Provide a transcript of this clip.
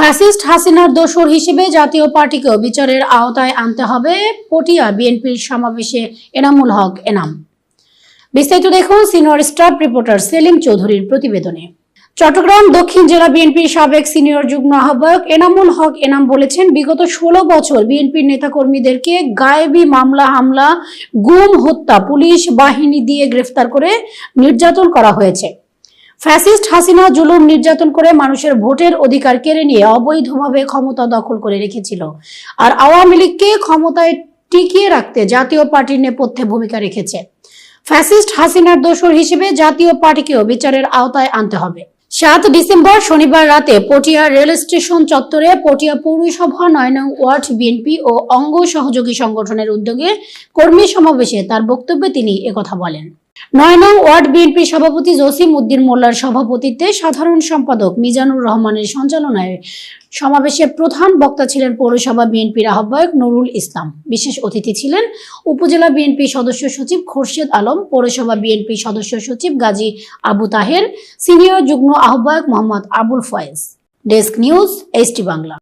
Fascist হাসিনার দোসর হিসেবে জাতীয় পার্টিকেও বিচারের আওতায় আনতে হবে। পটিয়া বিএনপির সমাবেশে এনামুল হক এনাম। বিস্তারিত দেখুন সিনিয়র স্টাফ রিপোর্টার সেলিম চৌধুরীর প্রতিবেদনে। চট্টগ্রাম দক্ষিণ জেলা বিএনপির সাবেক সিনিয়র যুগ্ম আহ্বায়ক এনামুল হক এনাম বলেছেন, বিগত ষোলো বছর বিএনপির নেতাকর্মীদেরকে গায়েবী মামলা, হামলা, গুম, হত্যা, পুলিশ বাহিনী দিয়ে গ্রেফতার করে নির্যাতন করা হয়েছে। ফ্যাসিস্ট হাসিনা জুলুম নির্যাতন করে মানুষের ভোটের অধিকার কেড়ে নিয়ে অবৈধভাবে ক্ষমতা দখল করে রেখেছিল। আর আওয়ামী লীগকে ক্ষমতায় টিকিয়ে রাখতে জাতীয় পার্টির নেপথ্যে ভূমিকা রেখেছে। ফ্যাসিস্ট হাসিনার দোসর হিসেবে জাতীয় পার্টিকেও বিচারের আওতায় আনতে হবে। সাত ডিসেম্বর শনিবার রাতে পটিয়া রেল স্টেশন চত্বরে পটিয়া পৌরসভা নয় নং ওয়ার্ড বিএনপি ও অঙ্গ সহযোগী সংগঠনের উদ্যোগে কর্মী সমাবেশে তার বক্তব্যে তিনি একথা বলেন। নয় নং ওয়ার্ড বিএনপি সভাপতি জসিম উদ্দিন মোল্লার সভাপতিত্বে সাধারণ সম্পাদক মিজানুর রহমানের সঞ্চালনায় সমাবেশে প্রধান বক্তা ছিলেন পৌরসভা বিএনপির আহ্বায়ক নুরুল ইসলাম। বিশেষ অতিথি ছিলেন উপজেলা বিএনপি সদস্য সচিব খোরশেদ আলম, পৌরসভা বিএনপি সদস্য সচিব গাজী আবু তাহের, সিনিয়র যুগ্ম আহ্বায়ক Mohammad Abul Foyez. Desk news, ST Bangla.